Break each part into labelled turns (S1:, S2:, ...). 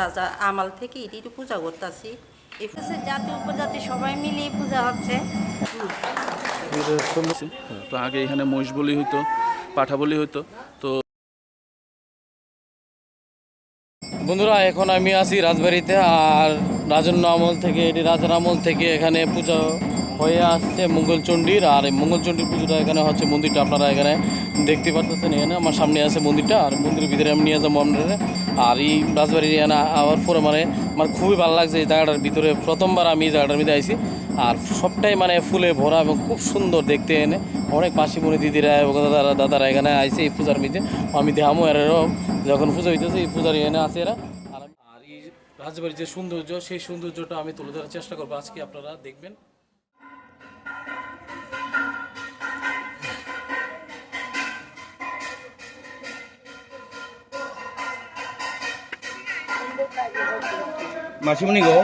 S1: রাজা আমাল থেকে এটি একটু পূজা করতেছি।
S2: জাতি উপজাতি সবাই মিলিয়ে পূজা হচ্ছে।
S3: তো আগে এখানে মহিষ বলি হইতো পাঠা বলি হইতো তো বন্ধুরা এখন আমি আছি রাজবাড়িতে আর রাজন্য আমল থেকে এটি রাজার আমল থেকে এখানে পূজা হয়ে আসছে মঙ্গলচণ্ডীর। আর এই মঙ্গলচণ্ডীর পুজোটা এখানে হচ্ছে মন্দিরটা আপনারা এখানে দেখতে পাচ্ছেন এখানে। আমার সামনে আছে মন্দিরটা, আর মন্দিরের ভিতরে আমি নিয়ে যাব আপনারা আর এই রাজবাড়ির এখানে আওয়ার পরে মানে আমার খুবই ভালো লাগছে এই জায়গাটার ভিতরে। প্রথমবার আমি এই জায়গাটার মধ্যে আইছি। আর সবটাই মানে ফুলে ভরা এবং খুব সুন্দর দেখতে এনে অনেক মাসিমণি দিদিরা এবং দাদারা দাদারা এখানে আইছে এই পূজার মধ্যে। আমি দেখামো এরাও যখন পুজো হইতেছে এই পূজার এখানে আছে এরা। আর এই রাজবাড়ির যে সৌন্দর্য, সেই সৌন্দর্যটা আমি তুলে ধরার চেষ্টা করব। আজকে আপনারা দেখবেন।
S4: মাসিমণি গো।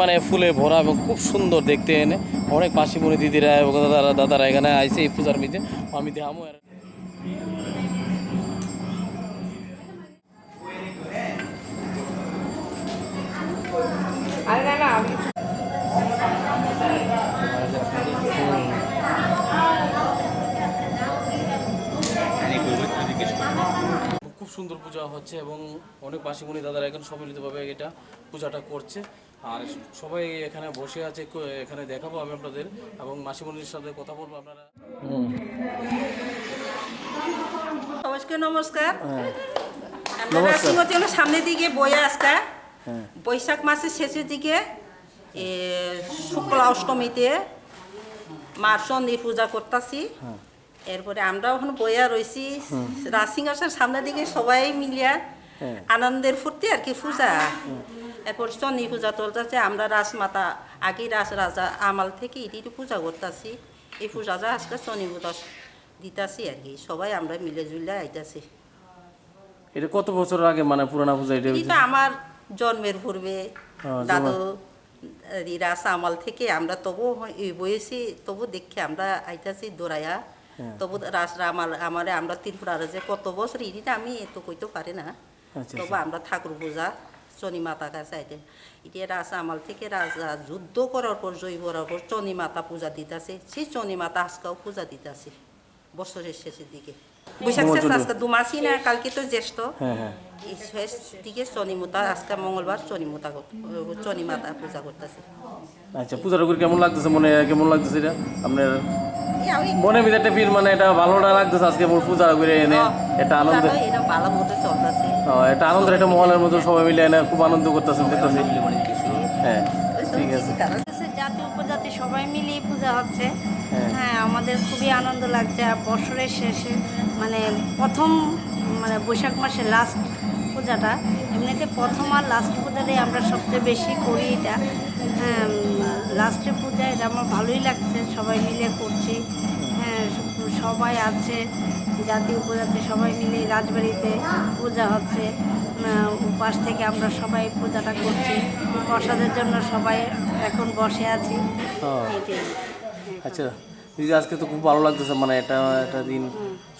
S3: মানে ফুলে ভরা এবং খুব সুন্দর দেখতে এনে। অনেক মাসিমণি দিদিরা এবং দাদারা দাদারা এখানে আইসে এই পূজার মধ্যে। আমি দেখামো খুব সুন্দর পূজা হচ্ছে এবং অনেক মাসিমণি দাদারা এখন সম্মিলিতভাবে এটা পূজাটা করছে। আর সবাই এখানে বসে আছে এখানে দেখাবো আমি আপনাদের এবং মাসিমণির সাথে কথা বলব আপনারা।
S1: সবাইকে নমস্কার। আমরা রাজসিংহ সামনের দিকে বয়ে আজকা বৈশাখ মাসের শেষের দিকে এ, শুক্লা অষ্টমীতে মার চন্ডী পূজা করতেছি। এরপরে আমরা ওখানে বইয়া রয়েছি রাজসিংহাসের সামনের দিকে সবাই মিলিয়া আনন্দের ফুর্তি আর কি পূজা। এরপর চন্ডী পূজা চলতেছে আমরা রাজমাতা আগে রাজ রাজা আমাল থেকে এটি পূজা করতেছি এই পূজাটা আজকে শনি পূজা দিতাছি আর কি সবাই আমরা মিলে জুলে আইতাছি।
S3: এটা কত বছর আগে মানে পুরানা পূজা এটা
S1: এটা আমার জন্মের পূর্বে দাদু রিরাস আমল থেকে আমরা তবু এই বয়সী তবু দেখে আমরা আইতাছি দৌড়াইয়া
S3: হ্যাঁ।
S1: তবু রাসরা আমার আমারে আমরা ত্রিপুরার যে কত বছর ইটা আমি এত কইতে পারি না।
S3: আচ্ছা,
S1: তবু আমরা ঠাকুর পূজা শনি মাতা কাছে আইতে এটা রাস আমল থেকে রাজা যুদ্ধ করার পর জয় করার পর চনি মাতা পূজা দিতাছে। সেই চনি মাতা আজকেও পূজা দিতাছে বছরের শেষের দিকে। বৈশাখ শেষ আজকে দু মাসই না কালকে তো জ্যেষ্ঠ।
S3: হ্যাঁ হ্যাঁ।
S1: শেষ দিকে চনিমতা আজকে মঙ্গলবার চনিমতা চনিমাতা পূজা করতেছে।
S3: আচ্ছা পূজাটা করে কেমন লাগতেছে মনে কেমন লাগতেছে এটা? আপনার মনে ভিতরে একটা ফিল মানে এটা ভালোটা লাগতেছে আজকে মোর পূজা করে এনে এটা আনন্দ।
S1: এটা ভালো মতো চলতেছে।
S3: ও, আনন্দের একটা মহলের মতো সবাই মিলে এনে খুব আনন্দ করতেছে হ্যাঁ ঠিক আছে।
S2: জাতি উপজাতি সবাই মিলিয়ে পূজা হচ্ছে।
S3: হ্যাঁ।
S2: হ্যাঁ আমাদের খুবই আনন্দ লাগছে। আর বছরের শেষে মানে প্রথম মানে বৈশাখ মাসের লাস্ট পূজাটা এমনিতে প্রথম আর লাস্ট পূজাটাই আমরা সবচেয়ে বেশি করি এটা। হ্যাঁ পূজায় পূজা এটা আমার ভালোই লাগছে সবাই মিলে করছি। হ্যাঁ সবাই আছে জাতি উপজাতি সবাই মিলে রাজবাড়িতে পূজা হচ্ছে। উপাস থেকে আমরা সবাই পূজাটা করছি। প্রসাদের জন্য সবাই এখন বসে আছি।
S3: আচ্ছা দিদি আজকে তো খুব ভালো লাগতেছে মানে এটা একটা দিন।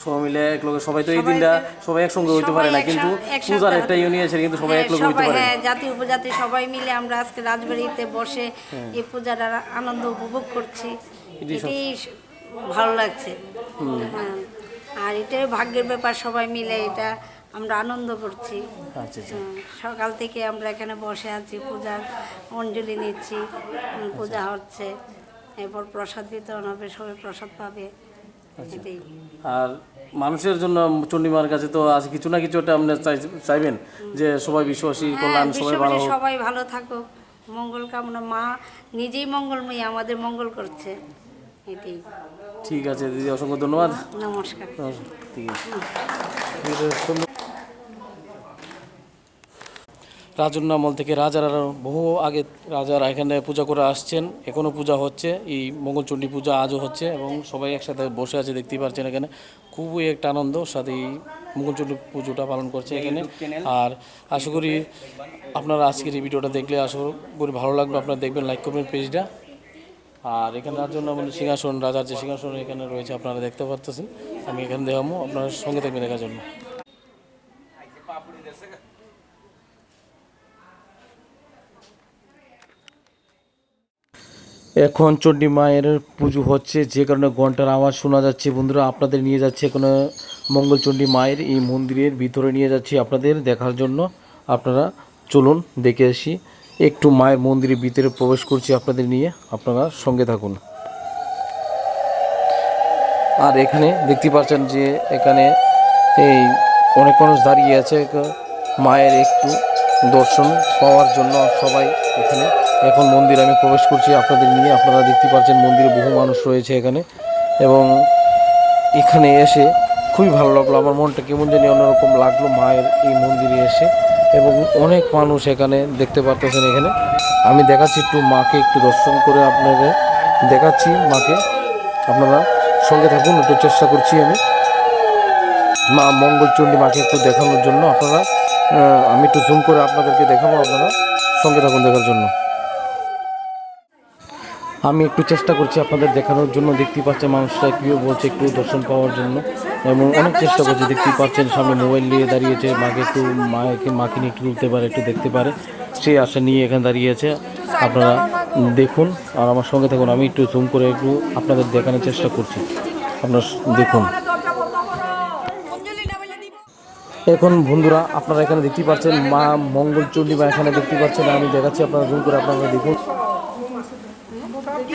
S3: সবাই মিলে এক লগে সবাই তো এই দিনটা সবাই একসঙ্গে হইতে পারে না কিন্তু পূজার একটা ইউনি আছে কিন্তু সবাই এক লগে
S2: হ্যাঁ,
S3: হইতে পারে
S2: হ্যাঁ জাতি উপজাতি সবাই মিলে আমরা আজকে রাজবাড়িতে বসে
S3: হ্যাঁ।
S2: এই পূজাটার আনন্দ উপভোগ করছি।
S3: সব-
S2: ভালো লাগছে। হ্যাঁ আর এটাই ভাগ্যের ব্যাপার সবাই মিলে এটা আমরা আনন্দ করছি।
S3: আচ্ছা আচ্ছা।
S2: সকাল থেকে আমরা এখানে বসে আছি পূজার অঞ্জলি নিচ্ছি পূজা হচ্ছে। এরপর প্রসাদ বিতরণ হবে সবাই প্রসাদ পাবে।
S3: আচ্ছা।
S2: এটাই।
S3: আর মানুষের জন্য চণ্ডীমার কাছে তো আজ কিছু না কিছু একটা আপনি চাইবেন যে সবাই বিশ্বাসী
S2: হ্যাঁ
S3: কল্যাণ সবাই ভালো
S2: সবাই ভালো থাকুক। মঙ্গল কামনা মা নিজেই মঙ্গলময়ী আমাদের মঙ্গল করছে। এটাই।
S3: ঠিক আছে দিদি অসংখ্য ধন্যবাদ।
S2: নমস্কার।
S3: ঠিক আছে। রাজন্য আমল থেকে রাজারা বহু আগে রাজারা এখানে পূজা করে আসছেন এখনও পূজা হচ্ছে এই মঙ্গলচণ্ডী পূজা আজও হচ্ছে এবং সবাই একসাথে বসে আছে দেখতেই পাচ্ছেন এখানে। খুবই একটা আনন্দ সাথে এই মঙ্গলচণ্ডী পুজোটা পালন করছে এখানে। আর আশা করি আপনারা আজকের এই ভিডিওটা দেখলে আশা করি ভালো লাগবে আপনারা দেখবেন লাইক করবেন পেজটা। আর এখানে রাজন্য আমলের সিংহাসন রাজার যে সিংহাসন এখানে রয়েছে আপনারা দেখতে পারতেছেন। আমি এখানে দেখাবো আপনারা সঙ্গে থাকবেন দেখার জন্য। এখন চণ্ডী মায়ের পুজো হচ্ছে, যে কারণে ঘণ্টার আওয়াজ শোনা যাচ্ছে। বন্ধুরা, আপনাদের নিয়ে যাচ্ছে এখানে মঙ্গলচণ্ডী মায়ের এই মন্দিরের ভিতরে নিয়ে যাচ্ছি আপনাদের দেখার জন্য। আপনারা চলুন, দেখে আসি। একটু মায়ের মন্দিরের ভিতরে প্রবেশ করছি আপনাদের নিয়ে। আপনারা সঙ্গে থাকুন। আর এখানে দেখতে পাচ্ছেন যে এখানে এই অনেক মানুষ দাঁড়িয়ে আছে। মায়ের একটু দর্শন পাওয়ার জন্য সবাই এখানে এখন মন্দির আমি প্রবেশ করছি আপনাদের নিয়ে। আপনারা দেখতে পাচ্ছেন মন্দিরে বহু মানুষ রয়েছে এখানে। এবং এখানে এসে খুবই ভালো লাগল। আমার মনটা কেমন জানি অন্যরকম লাগল মায়ের এই মন্দিরে এসে। এবং অনেক মানুষ এখানে দেখতে পারতেছেন এখানে। আমি দেখাচ্ছি একটু মাকে, একটু দর্শন করে আপনাদের দেখাচ্ছি মাকে। আপনারা সঙ্গে থাকুন, একটু চেষ্টা করছি আমি। মা মঙ্গলচণ্ডী মাকে একটু দেখানোর জন্য। আপনারা আমি একটু জুম করে আপনাদেরকে দেখাবো আপনারা। সঙ্গে থাকুন দেখার জন্য। আমি একটু চেষ্টা করছি আপনাদের দেখানোর জন্য। দেখতে পাচ্ছেন মানুষরা কীভাবে বলছে, একটু দর্শন পাওয়ার জন্য। এবং অনেক চেষ্টা করছে, দেখতেই পাচ্ছেন সামনে মোবাইল নিয়ে দাঁড়িয়েছে। মাকে একটু মাকে মাকে নিয়ে একটু তুলতে পারে, একটু দেখতে পারে। সেই আশা নিয়ে এখানে দাঁড়িয়েছে আপনারা দেখুন আর আমার সঙ্গে থাকুন। আমি একটু জুম করে একটু আপনাদের দেখানোর চেষ্টা করছি। আপনারা দেখুন। এখন বন্ধুরা, আপনারা এখানে দেখতে পাচ্ছেন মা মঙ্গলচণ্ডী মা এখানে দেখতে পাচ্ছেন। আমি দেখাচ্ছি, আপনারা জুম করে আপনারা দেখুন।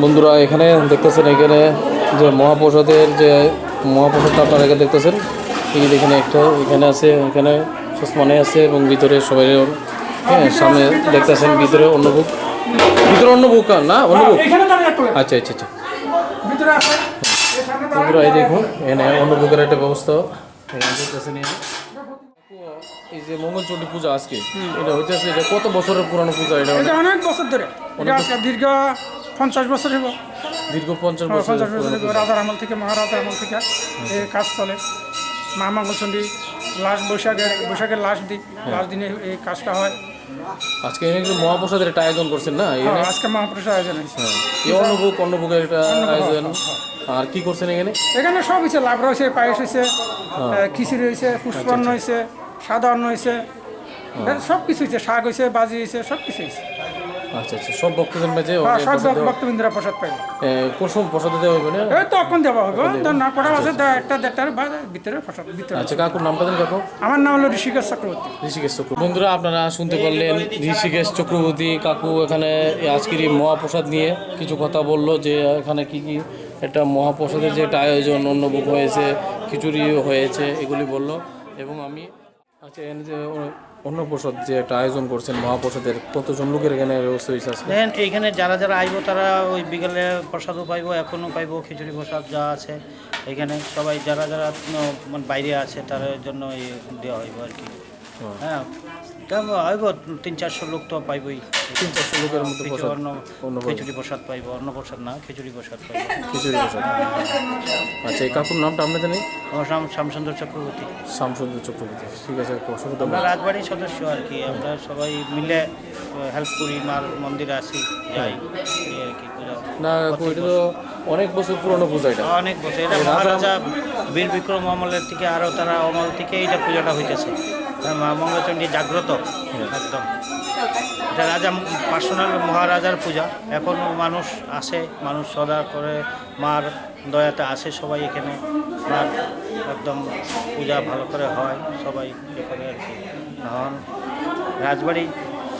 S3: বন্ধুরা এখানে দেখতেছেন এখানে যে মহাপ্রসাদের যে মহাপ্রসাদটা আপনারা এখানে দেখতেছেন এই এখানে একটা এখানে আছে এখানে সুসমানে আছে এবং ভিতরে সবাই হ্যাঁ সামনে দেখতেছেন ভিতরে অন্নভোগ ভিতরে অন্নভোগ না অন্নভোগ
S5: এখানে দাঁড়িয়ে তোলেন
S3: আচ্ছা আচ্ছা আচ্ছা।
S5: ভিতরে আছে এই সামনে দাঁড়ান।
S3: বন্ধুরা এই দেখুন এখানে অন্নভোগের একটা ব্যবস্থা। এই যে। মঙ্গলচণ্ডী পূজা আজকে এটা হইতেছে এটা কত বছরের পুরানো পূজা এটা?
S5: এটা অনেক বছর ধরে। এটা আজকে দীর্ঘ পঞ্চাশ বছর হইব।
S3: দীর্ঘ পঞ্চাশ বছর
S5: বছর রাজার আমল থেকে মহারাজার আমল থেকে এই কাজ চলে। মা মঙ্গলচণ্ডী লাস্ট বৈশাখের বৈশাখের লাস্ট দিন লাস্ট দিনে এই কাজটা হয়।
S3: আজকে এখানে কিন্তু মহাপ্রসাদের একটা আয়োজন করছেন না? এখানে
S5: আজকে মহাপ্রসাদ আয়োজন হয়েছে।
S3: এই অন্নভোগ অন্নভোগের একটা আয়োজন। আর কি করছেন এখানে?
S5: এখানে সব হয়েছে লাভ রয়েছে পায়েস হয়েছে খিচুড়ি হয়েছে পুষ্পান্ন হয়েছে সাদা অন্ন হয়েছে সব কিছু হয়েছে শাক হয়েছে বাজি হয়েছে সব কিছু হয়েছে।
S3: আচ্ছা আচ্ছা। সব ভক্তদের মাঝে
S5: হ্যাঁ, সব ভক্তবৃন্দরা প্রসাদ পাইবে।
S3: কোন সময় প্রসাদ দেওয়া হবে না?
S5: এই তো দেওয়া হবে না করা আছে একটা দেড়টার বা ভিতরে প্রসাদ ভিতরে।
S3: আচ্ছা কাকুর নামটা দেন কাকু।
S5: আমার নাম হলো ঋষিকেশ চক্রবর্তী।
S3: ঋষিকেশ চক্রবর্তী। বন্ধুরা আপনারা শুনতে পারলেন ঋষিকেশ চক্রবর্তী কাকু এখানে আজকের এই মহাপ্রসাদ নিয়ে কিছু কথা বলল যে এখানে কি কি একটা মহাপ্রসাদের যে একটা আয়োজন অন্নভোগ হয়েছে খিচুড়ি হয়েছে এগুলি বলল। এবং আমি আচ্ছা এখানে যে অন্নপ্রসাদ যে একটা আয়োজন করছেন মহাপ্রসাদের কতজন লোকের এখানে ব্যবস্থা হয়েছে
S6: দেখেন এইখানে যারা যারা আইব তারা ওই বিকেলে প্রসাদও পাইব এখনও পাইব খিচুড়ি প্রসাদ যা আছে এখানে। সবাই যারা যারা মানে বাইরে আছে তাদের জন্য এই দেওয়া হইব আর কি। হ্যাঁ তা হইব তিন চারশো লোক তো পাইবই।
S3: তিন চারশো লোকের
S6: অন্ন
S3: অন্ন
S6: খিচুড়ি প্রসাদ পাইব অন্ন প্রসাদ না খিচুড়ি প্রসাদ পাইব।
S3: খিচুড়ি প্রসাদ। আচ্ছা এই কাকুর নামটা আপনাদের নেই?
S6: আমার নাম শ্যামচন্দ্র চক্রবর্তী।
S3: শামসুন্দর চক্রবর্তী ঠিক আছে অসংখ্য
S6: আমরা রাজবাড়ির সদস্য আর কি আমরা সবাই মিলে হেল্প করি মার মন্দিরে আসি যাই আর কি
S3: না এটা তো অনেক বছর পুরনো পূজা এটা।
S6: অনেক বছর এটা মহারাজা বীর বিক্রম আমলের থেকে আরও তারা অমল থেকে এইটা পূজাটা হইতেছে। মঙ্গলচণ্ডী জাগ্রত একদম। এটা রাজা পার্সোনাল মহারাজার পূজা। এখন মানুষ আসে মানুষ সদা করে মার দয়াতে আসে সবাই এখানে। মার একদম পূজা ভালো করে হয় সবাই ইয়ে করে আর কি। রাজবাড়ি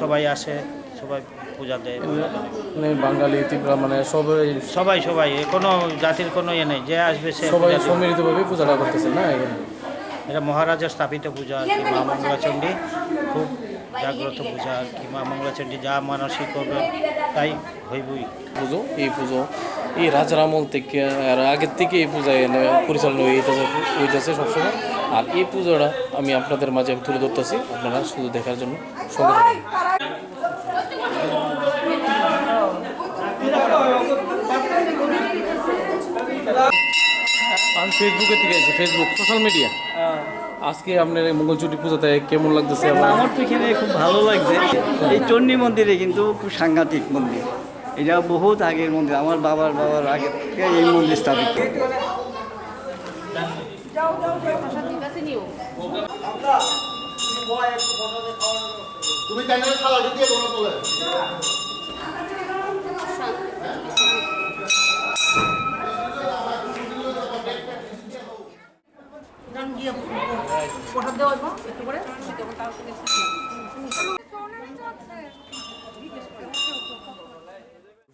S6: সবাই আসে সবাই পূজা দেয়।
S3: মানে বাঙালি ত্রিপুরা মানে সবাই
S6: সবাই সবাই কোনো জাতির কোনো ইয়ে নেই যে আসবে সে
S3: সবাই
S6: পূজা
S3: সম্মিলিতভাবে পূজাটা করতেছে না এখানে?
S6: এটা মহারাজার স্থাপিত পূজা আর কি মা মঙ্গলাচণ্ডী। খুব জাগ্রত পূজা আর কি মা মঙ্গলাচণ্ডী যা মানসিক করবে তাই হইবই।
S3: পুজো এই পুজো এই রাজার আমল থেকে আর আগের থেকে এই পূজা এনে পরিচালনা হইতেছে হইতেছে সবসময়। আর এই পুজোটা আমি আপনাদের মাঝে তুলে ধরতেছি আপনারা শুধু দেখার জন্য সঙ্গে। আমি ফেসবুকের থেকে আছি ফেসবুক সোশ্যাল মিডিয়া আজকে আপনার এই মঙ্গলচুটি পূজাতে কেমন লাগতেছে আমার
S7: তো এখানে খুব ভালো লাগছে। এই চণ্ডী মন্দিরে কিন্তু খুব সাংঘাতিক মন্দির। এটা বহুত আগের মন্দির আমার বাবার বাবার আগে থেকে এই মন্দির স্থাপিত।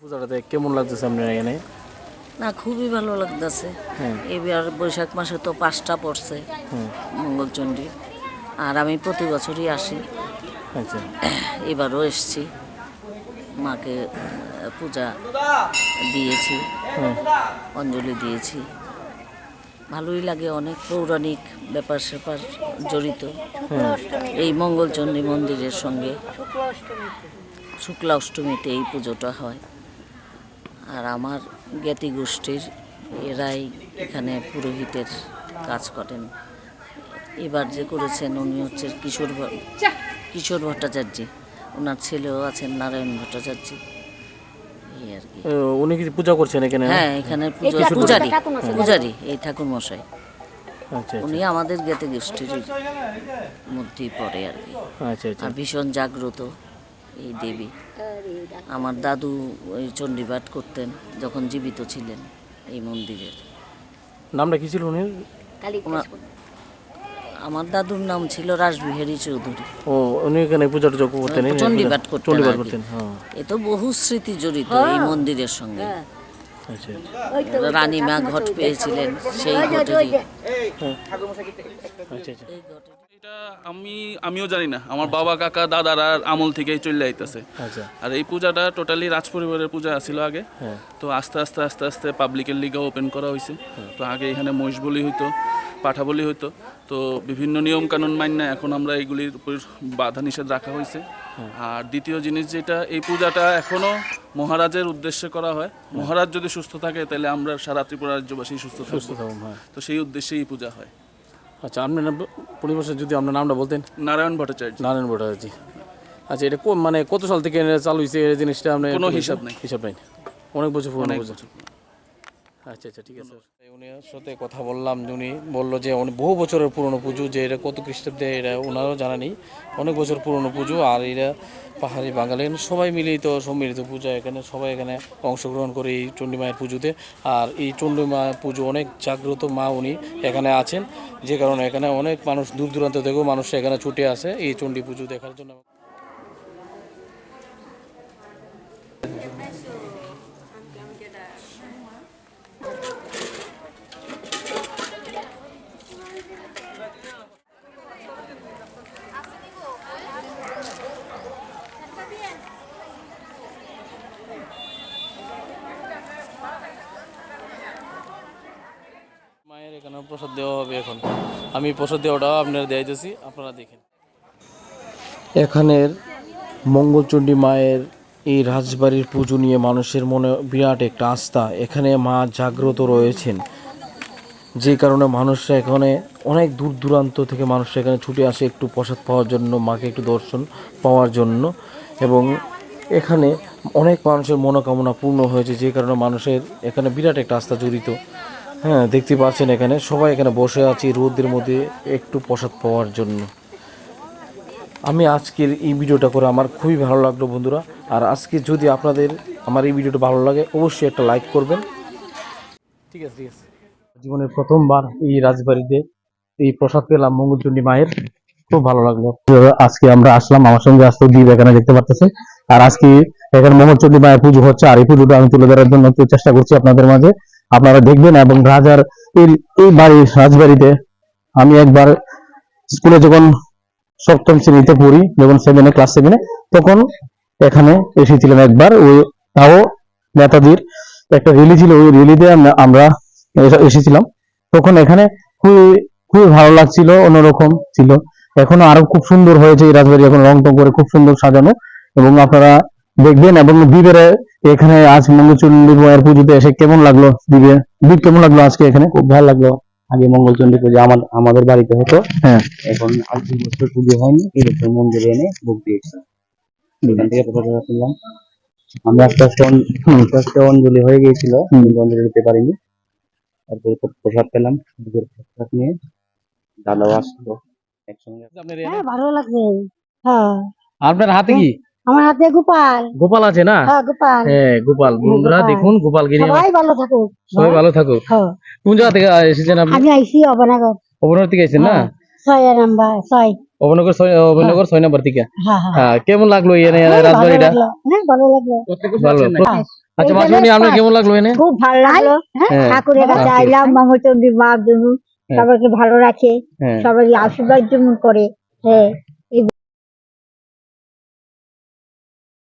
S3: পূজাটাতে কেমন লাগতেছে আপনার এখানে?
S8: না খুবই ভালো লাগতেছে।
S3: হ্যাঁ।
S8: এবার বৈশাখ মাসে তো পাঁচটা পড়ছে মঙ্গলচণ্ডী। আর আমি প্রতি বছরই আসি।
S3: আচ্ছা।
S8: এবারও এসছি। মাকে পূজা দিয়েছি অঞ্জলি দিয়েছি। ভালোই লাগে অনেক পৌরাণিক ব্যাপার স্যাপার জড়িত। এই মঙ্গলচণ্ডী মন্দিরের সঙ্গে শুক্লা অষ্টমীতে এই পুজোটা হয়। আর আমার জ্ঞাতি গোষ্ঠীর এরাই এখানে পুরোহিতের কাজ করেন। এবার যে করেছেন উনি হচ্ছে কিশোর কিশোর ভট্টাচার্য। ওনার ছেলেও আছেন নারায়ণ ভট্টাচার্য। এই আর কি।
S3: ও, উনি কি পূজা করছেন এখানে
S8: হ্যাঁ? এখানে পুজো পূজারি। পূজারি এই ঠাকুর মশাই।
S3: আচ্ছা
S8: উনি আমাদের জ্ঞাতি গোষ্ঠীর মধ্যেই পড়ে আর কি।
S3: আচ্ছা আচ্ছা।
S8: আর ভীষণ জাগ্রত এই দেবী। আমার দাদু ওই চণ্ডীপাঠ করতেন যখন জীবিত ছিলেন এই মন্দিরের।
S3: নামটা কি ছিল উনি
S8: আমার দাদুর নাম ছিল রাসবিহারী চৌধুরী।
S3: ও উনি এখানে পূজা টুজা করতেন
S8: চণ্ডীপাঠ করতেন
S3: চণ্ডীপাঠ করতেন হ্যাঁ।
S8: এ তো বহু স্মৃতি জড়িত এই মন্দিরের সঙ্গে।
S3: রানী
S8: মা ঘট পেয়েছিলেন সেই ঘটেরই।
S3: আচ্ছা আচ্ছা।
S9: এটা আমি আমিও জানি না। আমার বাবা কাকা দাদারা আমল থেকেই চলে আইতেছে।
S3: আচ্ছা।
S9: আর এই পূজাটা টোটালি রাজ পরিবারের পূজা আগে।
S3: হ্যাঁ।
S9: তো আস্তে আস্তে আস্তে আস্তে পাবলিকের লিগা ওপেন করা হয়েছে তো আগে এখানে মহিষ বলি হইতো পাঠা বলি হইতো। তো বিভিন্ন নিয়ম কানুন মান্য এখন আমরা এইগুলির উপর বাধা নিষেধ রাখা হয়েছে আর দ্বিতীয় জিনিস যেটা এই পূজাটা এখনও মহারাজের উদ্দেশ্যে করা হয়। মহারাজ যদি সুস্থ থাকে তাহলে আমরা সারা ত্রিপুরা রাজ্যবাসী সুস্থ থাকব।
S3: হ্যাঁ।
S9: তো সেই উদ্দেশ্যেই এই পূজা হয়।
S3: আচ্ছা আপনার নাম পরিবেশের যদি আপনার নামটা বলতেন।
S9: নারায়ণ ভট্টাচার্য।
S3: নারায়ণ ভট্টাচার্য। আচ্ছা এটা মানে কত সাল থেকে চালু হয়েছে এই জিনিসটা? আপনার
S9: কোনো হিসাব নেই।
S3: হিসাব নেই। অনেক বছর
S9: অনেক বছর।
S3: আচ্ছা আচ্ছা ঠিক আছে। উনি সাথে কথা বললাম উনি বলল যে অনেক, বহু বছরের পুরনো পুজো, যে এটা কত খ্রিস্টাব্দে এটা ওনারও জানা নেই। অনেক বছর পুরনো পুজো, আর এরা পাহাড়ি বাঙালি সবাই মিলিত সম্মিলিত পূজা, এখানে সবাই এখানে অংশগ্রহণ করে এই চণ্ডী মায়ের পুজোতে। আর এই চণ্ডী মা পুজো অনেক জাগ্রত মা উনি এখানে আছেন, যে কারণে এখানে অনেক মানুষ, দূর দূরান্ত থেকেও মানুষ এখানে ছুটে আসে এই চণ্ডী পুজো দেখার জন্য মায়ের এখানে প্রসাদ দেওয়া হবে এখন। আমি প্রসাদ দেওয়াটাও আপনারা দিয়েছি আপনারা দেখেন। এখানের মঙ্গলচণ্ডী মায়ের এই রাজবাড়ির পুজো নিয়ে মানুষের মনে বিরাট একটা আস্থা। এখানে মা জাগ্রত রয়েছেন। যে কারণে মানুষরা এখানে অনেক দূর দূরান্ত থেকে মানুষরা এখানে ছুটে আসে একটু প্রসাদ পাওয়ার জন্য, মাকে একটু দর্শন পাওয়ার জন্য। এবং এখানে অনেক মানুষের মনোকামনা পূর্ণ হয়েছে, যে কারণে মানুষের এখানে বিরাট একটা আস্থা জড়িত। হ্যাঁ দেখতে পাচ্ছেন এখানে। সবাই এখানে বসে আছি রোদের মধ্যে একটু প্রসাদ পাওয়ার জন্য। আমি আজকের এই ভিডিওটা করে আমার খুবই ভালো লাগল বন্ধুরা। আর আজকে যদি আপনাদের আমার এই ভিডিওটা ভালো লাগে, অবশ্যই একটা লাইক করবেন। ঠিক আছে ঠিক আছে। জীবনের প্রথমবার এই রাজবাড়িতে এই প্রসাদ পেলাম মঙ্গলচণ্ডী মায়ের। খুব ভালো লাগল। আজকে আমরা আসলাম, আমার সঙ্গে আসতে দ্বীপ এখানে দেখতে পারতেছে আর আজকে এখানে মঙ্গলচণ্ডী মায়ের পুজো হচ্ছে। আর এই পুজোটা আমি তুলে ধরার জন্য চেষ্টা করছি আপনাদের মাঝে। আপনারা দেখবেন এবং রাজার এই বাড়ি রাজবাড়িতে আমি একবার স্কুলে যখন সপ্তম শ্রেণীতে পড়ি, যখন সেভেনে ক্লাস সেভেনে তখন এখানে এসেছিলাম একবার। ওই, তাও নেতাজির একটা রেলি ছিল। ওই রেলিতে আমরা এসেছিলাম। তখন এখানে খুবই খুবই ভালো লাগছিল, অন্যরকম ছিল। এখনও আরও খুব সুন্দর হয়েছে এই রাজবাড়ি। এখন রং টং করে খুব সুন্দর সাজানো। এবং আপনারা দেখবেন এবং দ্বীপের এখানে আজ মঙ্গলচন্ডী মায়ের পুজোতে এসে কেমন লাগল দ্বীপে দ্বীপ কেমন লাগল আজকে এখানে? খুব ভালো লাগল। আগে মঙ্গলচন্ডী পুজো আমার আমাদের বাড়িতে হতো। হ্যাঁ। এখন আজ দু বছর পুজো হয়নি এই বছর মন্দিরে এনে ভোগ দিয়েছি। এখান থেকে প্রসাদ কিনলাম। আমি আস্তে আস্তে আস্তে আস্তে অঞ্জলি হয়ে গিয়েছিল কিন্তু অঞ্জলি দিতে পারিনি। তারপরে প্রসাদ পেলাম দুধের প্রসাদ নিয়ে দাদাও আসলো একসঙ্গে।
S10: হ্যাঁ ভালো লাগছে হ্যাঁ।
S3: আপনার হাতে কি?
S10: আমার হাতে গোপাল।
S3: গোপাল আছে না?
S10: হ্যাঁ গোপাল।
S3: হ্যাঁ গোপাল। বন্ধুরা দেখুন গোপালকে নিয়ে
S10: সবাই ভালো থাকুক
S3: সবাই ভালো থাকুক।
S10: হ্যাঁ।
S3: কোন জায়গা থেকে এসেছেন আপনি?
S10: আমি আইসি অবনাগর।
S3: অবনগর থেকে এসেছেন না?
S10: হ্যাঁ। ছয় নাম্বার ছয়।
S3: অবনগর ছয় অবনগর ছয় নম্বর থেকে?
S10: হ্যাঁ হ্যাঁ।
S3: হ্যাঁ কেমন লাগল এনে
S10: হ্যাঁ,
S3: রাজবাড়িটা?
S10: লাগল। হ্যাঁ ভালো লাগল।
S3: ভালো
S10: হ্যাঁ।
S3: আচ্ছা আপনার কেমন লাগল এনে?
S10: খুব ভালো লাগল।
S3: হ্যাঁ
S10: ঠাকুরের কাছে
S3: আচ্ছা।
S10: আইলাম মঙ্গলচন্ডী মার জন্য
S3: হ্যাঁ।
S10: সবাইকে ভালো রাখে।
S3: হ্যাঁ।
S10: সবাই আশীর্বাদ যেমন করে। হ্যাঁ।